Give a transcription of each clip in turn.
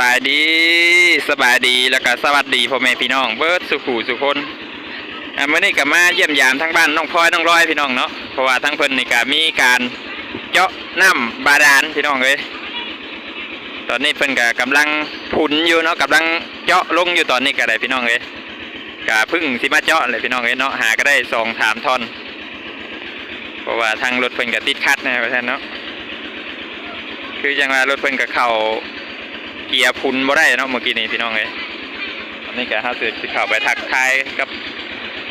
บายดีสบายดีแล้วก็สวัสดีพ่อแม่พี่น้องเบิร์ดสุขูสุคนอ่ามื่อนี้ก็มาเยี่ยมยามทั้งบ้านน้องพลอยน้องร้อยพี่น้องเนาะเพราะว่าทั้งเพิ่นนี่ก็มีการเจาะน้ำบาดาลพี่น้องเลยตอนนี้เพิ่นก็กำลังผุนอยู่เนาะกำลังเจาะลงอยู่ตอนนี้ก็ได้พี่น้องเลยก็พึ่งสิมาเจาะเลยพี่น้องเลยเนาะหาก็ได้สองถามทอนเพราะว่าทางรถเพิ่นก็ติดคัดนะเพราะฉะนั้นเนาะคือจังว่ารถเพิ่นก็เข้า เกียร์พุนบ่ได้เนาะเมื่อกี้นี้พี่น้องเอ้ยอันนี้ก็เฮาสิสิเข้าไปทักทายกับ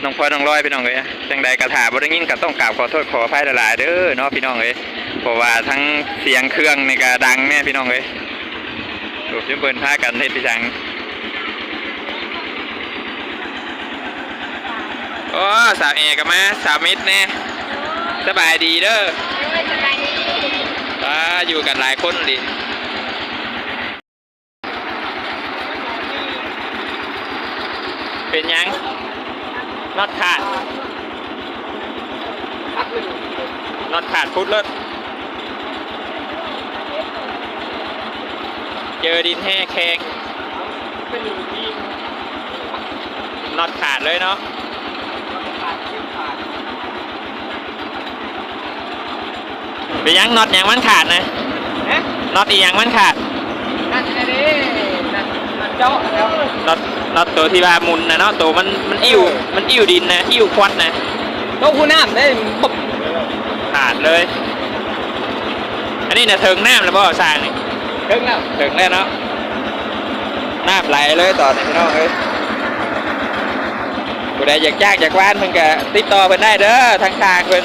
น้องพลอยน้องร้อยพี่น้องเอ้ยจังใดกระถาบ่ได้ยินก็ต้องกราบขอโทษขออภัยหลายๆเด้อเนาะพี่น้องเอ้ยเพราะว่าทั้งเสียงเครื่องนี่ก็ดังแน่พี่น้องเอ้ยดูจุ่มเปิ้นพากันเฮ็ดพี่จังโอ้สาวเอก็มาสาวมิตรแน่สบายดีเด้ออ่าอยู่กันหลายคนดิ เป็นยังน็อตขาดน็อตขาดพุดเลยเจอดินแห้แข็งน็อตขาดเลยเนาะเป็นยังน็อตยังมันขาดนะน็อตอีหยังมันขาดนั่นไอ้นี่นั่นมันเจาะแล้วน็อต น็อตตัวที่ว่าหมุนนะเนาะตัวมันมันอิ่วมันอิ่วดินนะอิ่วควัดนะโต๊ะคูน้ำได้ปุ๊บขาดเลย อันนี้นะเถิงน้ำแล้วบ่สร้างนี่ถึงแล้วเถิงแล้วเนาะน้ำไหลเลยตอนนี้พี่น้องเอ้ยผู้ใดอยากจ้างอยากว่านเพิ่นก็ติดต่อเพิ่นได้เด้อทางทางเพิ่น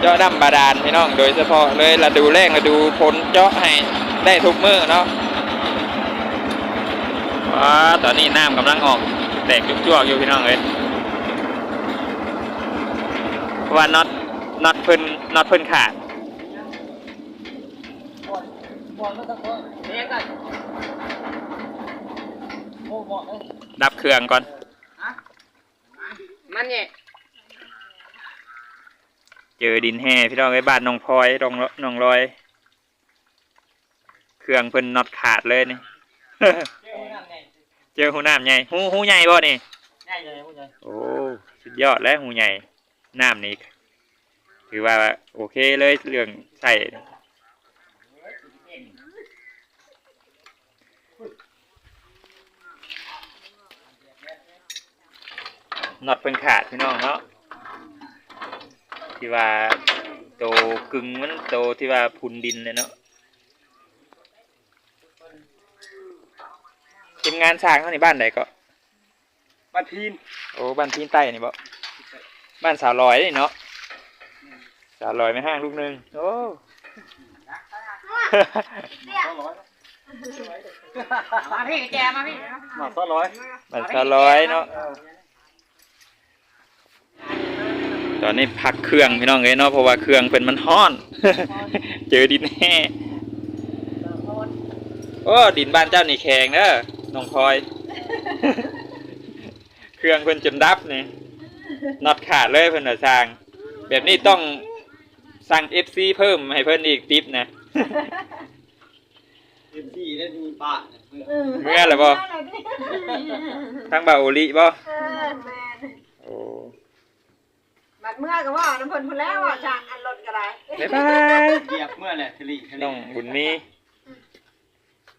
เจาะน้ำบาดาลพี่น้องโดยเฉพาะเลยเราดูแรงเราดูผลเจาะให้ได้ทุกมื้อเนาะ ว้าตอนนี้น้ำกำลังออก แตกจุกๆอยู่พี่น้องเอ้ยเพราะว่าน็อตน็อตเพิ่นน็อตเพิ่นขาดบอลมันตะโกนเนี่ยกันโอ้บอกเลยดับเครื่องก่อนฮะมันเนี่ยเจอดินแห่พี่น้องไอ้บ้านน้องพลอยน้องน้องลอย เครื่องเพิ่นน็อตขาดเลยนี่ เจ้าน้ำไงเจอหูน้ำใหญ่หูหูใหญ่บ่นี่ง่ายเลยพูดเลยโอ้สุดยอดแล้วหูใหญ่น้ำนี่ถือว่าโอเคเลยเรื่องใส่น็อตเพิ่นขาดพี่น้องเนาะที่ว่าโตกึ่งมันโตที่ว่าพุนดินเลยเนาะ ทีมงานสร้างเขาในบ้านไหนก็บัดพีนโอ้บ้านพี่ใต้นี่บ่บ้านสาวลอยนี่เนาะสาวลอยไม่ห้างลูกหนึงโอ้มาพี่แกมาพี่มาซอร้อยบ้านสาวลอยเนาะตอนนี้พักเครื่องพี่น้องเอ้ยเนาะเพราะว่าเครื่องเป็นมันฮ้อน เจอดินแห่โอ้ดินบ้านเจ้านี่แข็งเด้อ น้องพลอย เครื่องเพิ่นจนดับนี่น็อตขาดเลยเพิ่นน่ะสร้าง แบบนี้ต้องสั่ง FC เพิ่มให้เพิ่นอีกติปนะเต็มที่ได้มีป้าเมื่อแล้วบ่ทางบ่าวโอลิบ่เออแม่นโอ้บัดเมื่อก็ว่าน้ำเพิ่นพุ่นแล้วว่าจากอันรถก็ได้บ๊ายบายเหยียบเมื่อแหละทะลิทะลิน้องบุญมี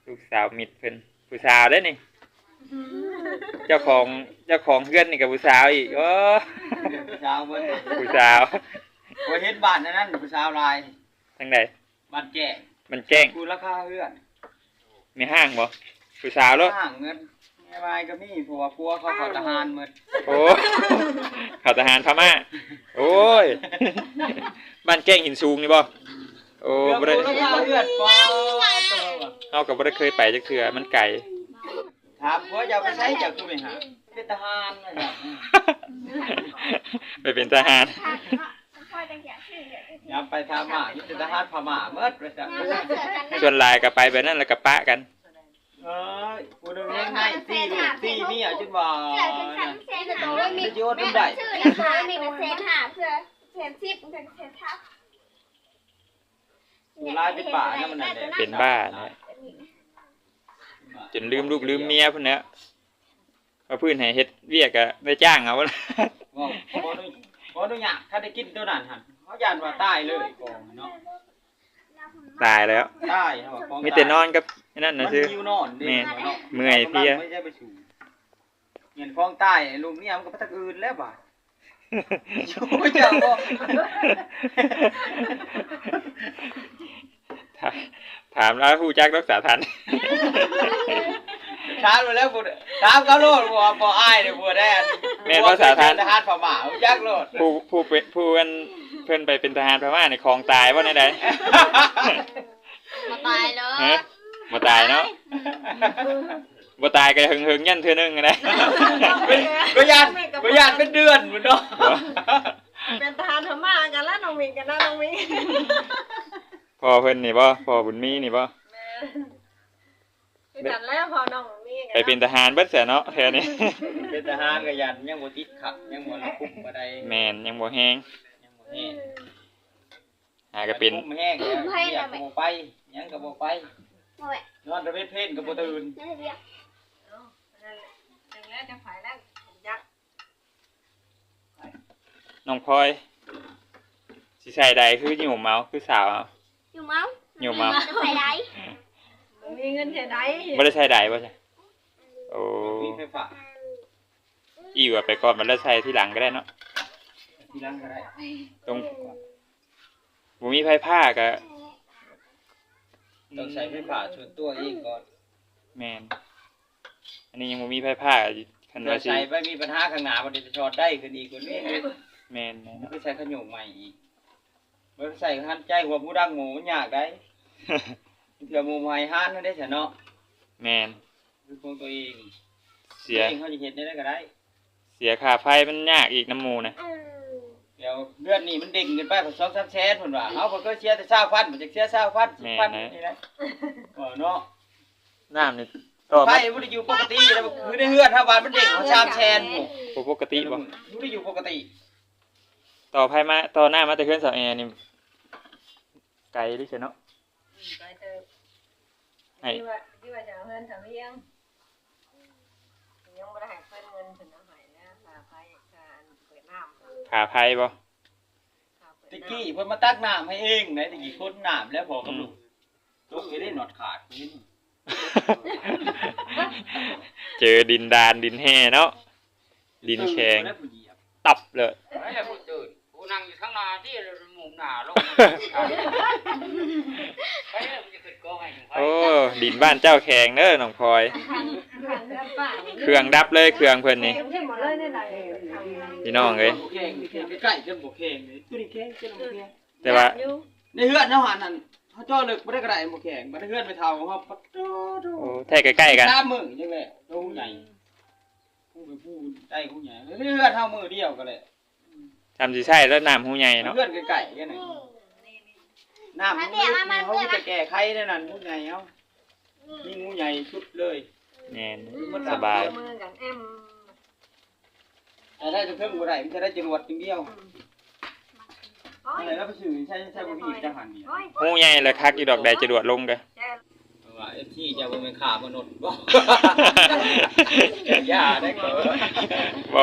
ลูกสาวมิดเพิ่น ผู้สาวเด้อนี่ เจ้าของเจ้าของเพื่อนนี่กับผู้สาวอีกโอ้ผู้สาวเมื่อผู้สาวว่าเห็นบ้านนั่นนั่นผู้สาวลายทางใดบ้านแก่มันแกล้งกูราคาเพื่อนมีห้างบ่ผู้สาวแล้วห่างเงินแม่วายก็มีเพราะว่ากลัวเขาเขาทหารหมดโอ้ข่าวทหารพม่าโอ้ยบ้านแกล้งหินสูงนี่บ่ โอ้บ่ได้ราคาเพื่อนปอตัวเฮาก็บ่ได้เคยไปจักเทื่อมันไกลถามว่าจะไปใช้จะคือไปหาเป็นทหารนะจ๊ะไปเป็นทหารอย่าไปทำหมาที่เป็นทหารพม่าเมื่อประจักษ์ส่วนหลายก็ไปแบบนั้นแล้วก็ปะกันเอ้ยกูนึกเล่นให้ซี่ลูกซี่เมียจนว่าเกิดเป็นชั้นเซนหาว่ามีประโยชน์มันได้ชื่อนะคะมีเป็นเซนหาเพื่อเซนสิบเป็นเซนทับ ผู้ร้ายเป็นบ้านะมันนั่นแหละเป็นบ้าเนี่ยจนลืมลูกลืมเมียพุ่นเนี่ยมาพื้นให้เฮ็ดเวียกอะได้จ้างเอาว่าบ่ดูบ่ดูหยากถ้าได้กินตัวนั้นหั่นเขาย่านว่าตายเลยของเนาะตายแล้ว ตายเนาะของมีแต่นอนกับไอ้นั่นมันะนซื้อ หิวนอนดิแม่เนาะเมื่อยเพลีย ไม่ใช่ไปสู่เงินของตายลูกเนี่ยมันก็ไปทางอื่นแล้วบ่าช่ วยเจ้าบ่ถามแล้วผู้จักรักษาทันถามมาแล้วบ่ถามเขาโลดบ่บ่อายเด้อบ่ได้แม่นภาษาไทยทหารพม่ารู้จักโลดผู้ผู้เป็นผู้เพิ่นเพิ่นไปเป็นทหารพม่าในคลองตายว่าไหนใดมาตายเลยฮะบ่ตายเนาะ บ่ตายก็หึงหึงๆยันเทื่อนึงนะก็ยานก็ยานเป็นเดือนพุ่นเนาะเป็นทหารพม่ากันแล้วน้องมิงกันนะน้องมิงพ่อเพิ่นนี่บ่พ่อบุญมีนี่บ่คือกันแล้วพอน้องมิงไปเป็นทหารเบิดเสียเนาะแค่นี้เป็นทหารก็ยันยังบ่ติดขัดยังบ่ระคุมบ่ได้แม่นยังบ่แฮงยังบ่แห้งหาก็เป็นคุมแห้งแล้วเรียกก็บ่ไปยังก็บ่ไปมาแหวะนอนตะเวนเพลนก็บ่ตื่นนั่นเรียกจัง แล้วจะฝ่ายแล้วยักษ์น้องพลอยสิใส่ใดคือหยุ่มเมาคือสาวเอา อยู่เมาอยู่เมาใส่ได้มีเงินเท่าใดบ่ได้ใส่ใดบ่ใช่โอ้มีไฟฟ้าอีว่าไปก่อนมันแล้วใส่ที่หลังก็ได้เนาะที่หลังก็ได้ตรงบ่มีไผผ้าก็ต้องใช้ไฟฟ้าส่วนตัวเองก่อน แม่น อันนี้ยังบ่มีไผผ้าคันถ้าว่าสิใช้ไปมีปัญหาข้างหน้าบ่ได้จะช็อตได้ขึ้นอีกคนนี้แม่นนะก็ใช้ขยงใหม่อีกบ่ใส่หันใจหัวหมูดังหมูมันยากได้เถื่อหมูใหม่หันนั่นได้ซะเนาะแม่นคือของตัวเองเสียตัวเองเขาจะเฮ็ดได้ก็ได้ เสียค่าไฟมันยากอีกน้ำหมูนะเดี๋ยวเลือดนี่มันเด้งขึ้นไปพอสองสามแสนพุ่นว่าเฮาก็เคยเสียแต่20,000มันจะเสีย20,000 10,000นี่นะเออเนาะน้ำนี่ ต่อไฟมาบ่ได้อยู่ปกติแล้วคือในเฮือนถ้าบ้านมันเด้งมา3แสนพุ่นบ่ปกติบ่บ่ได้อยู่ปกติต่อไผมาต่อหน้ามาแต่เครื่องสาวแอร์นี่ไกลดิเสียเนาะไปเถอะให้ที่ว่าที่ว่าจะเอาเงินทำเลี้ยงยังไม่ได้ให้เพิ่นเงินถึงน้ำหายนะค่าไฟค่าเปิดน้ำขาไผบ่ค่าเปิดตะน้ำ กี้เพิ่นมาตักน้ำให้เองไหนตะกี้คนน้ำแล้วพอกับลูกตกอยู่ได้หนอดขาดนี่ เจอดินดานดินแห่เนาะดินแข็งแล้วผู้เหยียบตับเลยไอ้ผู้ตื่นผู้นั่งอยู่ข้างหน้าที่หมุมหน้าลงไปแล้วมันจะขึ้นกองให้ถึงไปโอ้ดินบ้านเจ้าแขงเด้อน้องพลอยทางเพื่อนป้าเครื่องดับเลยเครื่องเพิ่นนี่เที่หมดเลยได้ไหนพี่น้องเอ้ยบ่แข็งใกล้ๆจนบ่แข็งเลยตัวนี้แข็งจนบ่แข็งแต่ว่าในเฮือนเฮาหันนั่น เฮาจ่อลึกบ่ได้กระไดบ่แข็งบ่ได้เฮือนไปเท่าของเฮาปัดโตโตโอ้แท้ใกล้ๆกันตามมือจังแหละโตใหญ่ผู้ไปผู้ได้ผู้ใหญ่ในเฮือนเฮามือเดียวก็เลยทำสิใช่แล้วน้ำหูใหญ่เนาะเฮือนใกล้ๆกันน่ะน้ำมันเขาจะแก้ไขได้นั่นผู้ใหญ่เฮานี่งูใหญ่สุดเลยแน่นสบายมือกันแอมแต่ถ้าจะเพิ่งบ่ได้มันจะได้จรวดอย่างเดียว โอ้ยอะไรแล้วไปสื่อใช้ใช้บ่มีจังหันนี่โอ้ยหูใหญ่แล้วคักอีดอกใดจะดวดลงกันแจ้ว่าเอฟที่จะบ่เป็นขามนุษย์บ่ อย่าได้ก็บ่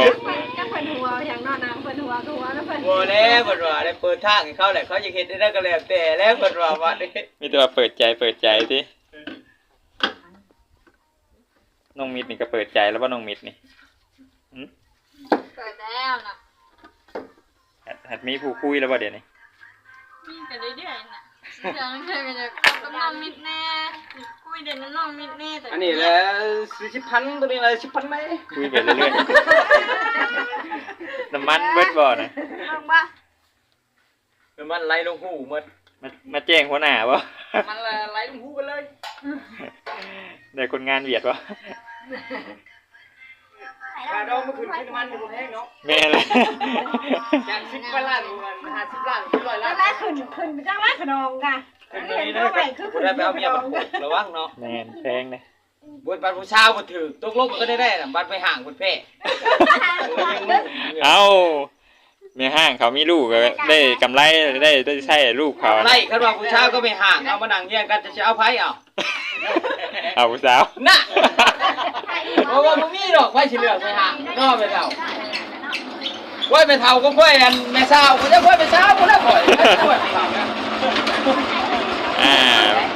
จักเพิ่นหัวอย่างนอนน้ำเพิ่นหัวก็หัวแล้วเพิ่นบ่แล้วเพิ่นว่าได้เปิดทางให้เขาแหละเขาอยากเฮ็ดได้ก็แล้วแต่แล้วเพิ่นว่าว่านี่มีแต่ว่าเปิดใจเปิดใจติน้องมิดนี่ก็เปิดใจแล้วว่าน้องมิดนี่ เกิดแล้วนะ หัดหัดมีผู้คุยแล้วบ่เดี๋ยวนี้มีกันเรื่อยๆนะเดี๋ยวเพื่อนก็จะกับน้องมิดแน่คุยเด่นน้องมิดแน่แต่อันนี้แหละ40,000ตัวนี้แหละ10,000ไหมคุยไปเรื่อยๆน้ำมันเบิดบ่นะลงบ่มันไหลลงหูหมดมามาแจ้งหัวหน้าบ่มันละไหลลงหูกันเลยได้คนงานเวียดบ่ ค่าดอกมันขึ้นขึ้นมันบ่แพงเนาะแม่นเลยจาก10ล้านมัน50ล้าน100จัล้านไรขึ้นขึ้นจังไรขนมค่ะขึ้นนี้นะบ่ได้ไปเอาเมียมาปลูกระวังเนาะแม่นแพงนะบนบัตรผู้ชาวบ่ถือตกลงมันก็ได้ได้น่ะบัตรไปห่างบนแพร่เอาแม่ห้างเขามีลูกก็ได้กำไรได้ได้ใช้ลูกเขาไล่คันว่าผู้ชาก็ไม่ห่างเอามานั่งเฮียงกันจะสิเอาไผเอา เอาผู้สาว น่ะเพราะว่ามึงมีดอกไผสิเลือกไม่ห่างนอกไปเท่าไว้ไปเท่าก็ค่อยอันแม่สาวก็จะค่อยไปสาวก็ได้ข่อยค่อยไปเท่านะอ่า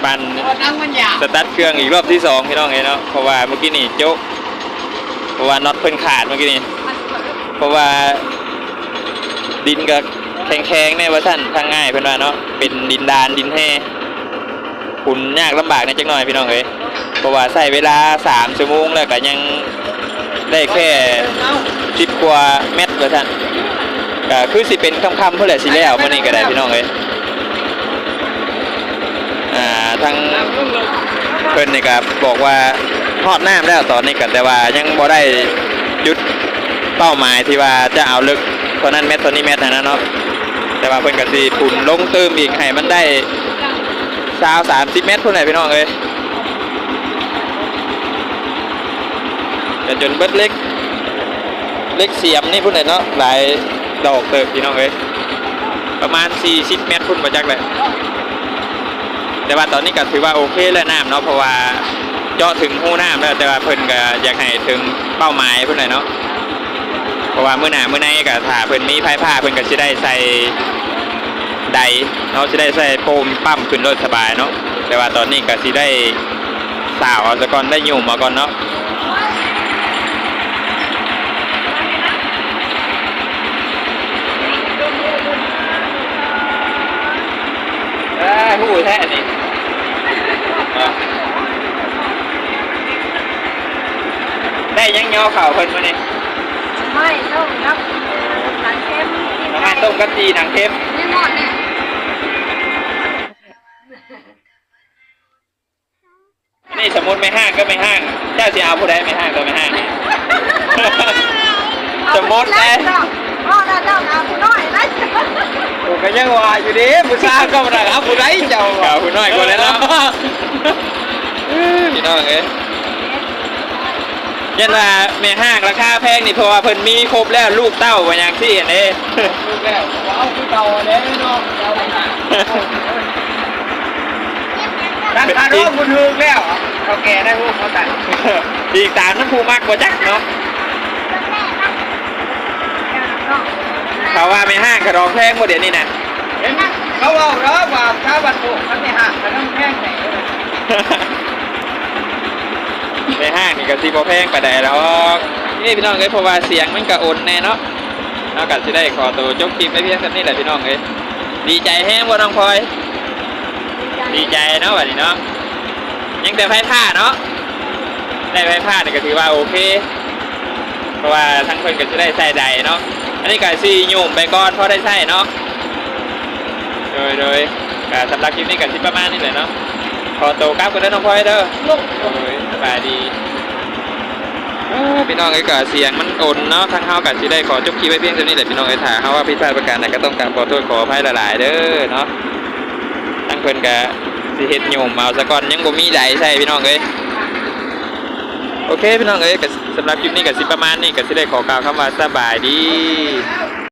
ปันเพราะนั่งมันยากสตาร์ทเครื่องอีกรอบที่สองพี่น้องเอ้ยเนาะเพราะว่าเมื่อกี้นี่โจ๊กเพราะว่าน็อตเพิ่นขาดเมื่อกี้นี่เพราะว่าดินก็แข็งๆแน่ว่าท่านทางง่ายเพิ่นว่าเนาะเป็นดินดานดินแห้ ขุนยากลำบากในจักหน่อยพี่น้องเอ้ยเพราะว่าใช้เวลา3ชั่วโมงแล้วก็ยังได้แค่สิบกว่าเม็ดว่าท่านก็คือสิเป็นคำๆเพื่อแหละสิแล้วมื้อนี้ก็ได้พี่น้องเอ้ยอ่าทางน้งเพิ่นนี่ก็บอกว่าทอดน้ำแล้วตอนนี้ก็แต่ว่ายังบ่ได้จุดเป้าหมายที่ว่าจะเอาลึกเท่านั้นเม็ดเท่านี้เม็ดนะเนาะแต่ว่าเพิ่นก็สิปุ่นลงเติมอีกให้มันได้ 20 30เม็ดพุ่นแหละพี่น้องเอ้ยแต่จนเบิดเล็ก เล็กเสียมนี่พุ่นเลยเนาะหลายดอกเติบพี่น้องเอ้ยประมาณ40เมตรพุ่นมาจากเลยแต่ว่าตอนนี้ก็ถือว่าโอเคแล้วน้ำเนาะเพราะว่าเจาะถึงหูน้ำแล้วแต่ว่าเพิ่นก็อยากให้ถึงเป้าหมายเพิ่นเลยเนาะเพราะว่าเมื้อหน้ามื้อในก็ถ้าเพิ่นมีไฟผ้าเพิ่นก็สิได้ใส่ ใดเนาะได้ใส่โฟมปั๊มขึ้นรถสบายเนาะแต่ว่าตอนนี้ก็สิได้สาวเอาซะก่อนได้ยุ่มมาก่อนเนาะเอ้ยหูแท้นี่ได้ยังย่อเข่าเพิ่นมานี่ไม่ต้มครับหนังเค็ มน้ำมันต้มกะจีหนังเค็มไม่หมดเนี่ยนี่สมมุติไม่ห้างก็ไม่ห้าง เจ้าสิเอาผู้ใดไม่ห้างก็ไม่ห้าง สมมุติแล้นะวพ่อเราเจ้าเอาผู้น้อยนะโอ้ก็ยังว่าอยู่ดิผู้ชายก็บ่ได้เอาผู้ใดเจ้าเก่าผู้น้อยกว่าแล้วเนาะพี่น้องเอ้ ยันว่าแม่ห้างราคาแพงนี่เพราะว่าเพิ่นมีครบแล้วลูกเต้าว่าอย่างที่เห็นเด้ลูกแล้วเอาคือเก่าเด้เนาะเอาไปหาตั้งคาโดบุญฮือแล้วเขาแก่ได้พวกเขาแต่งอีกตามน้ำผูมากกว่าจักเนาะเขาว่าไม่ห้างกระรองแพงกว่าเดี๋ยวนี้นะเห็นเขาเอาเนาะว่าถ้าบันโบกมันไม่หักมันต้องแพงไหน ในห้างนี่ก็สิบ่แพงปานใดแล้วนี่พี่น้องเอ้ยเพราะว่าเสียงมันก็อ่อนแน่เนาะเราก็สิได้ขอตัวจบคลิปไปเพียงเท่านี้แหละพี่น้องเอ้ยดีใจแฮงบ่น้องพลอย ดีใจเนาะวันนี้เนาะยังแต่ไพ่ผ้าเนาะได้ไพ่ผ้านี่ก็ถือว่าโอเค เพราะว่าทั้งเพิ่นก็จะได้ใส่ใดเนาะอันนี้ก็สิโยมไปก่อนพอได้ใช้เนาะโดยโดยก็สำหรับคลิปนี้ก็สิประมาณนี้แหละเนาะ ขอโตกลับกันเด้อน้องพลอยเด้อโอ้ยสบายดีเอ้อพี่น้องไอ้ก็เสียงมันโอนเนาะทางเฮาก็สิได้ขอจบคลิปไว้เพียงเท่านี้แหละพี่น้องไอ้ถ้าเฮาว่าผิดพลาดประการใดก็ต้องกราบขอโทษขออภัยหลายๆเด้อเนาะทั้งเพิ่นก็สิเฮ็ดโยมเอาซะก่อนยังบ่มีใดใช่พี่น้องเอ้ยโอเคพี่น้องเอ้ยสำหรับคลิปนี้ก็สิประมาณนี้ก็สิได้ขอกล่าวคำว่าสบายดี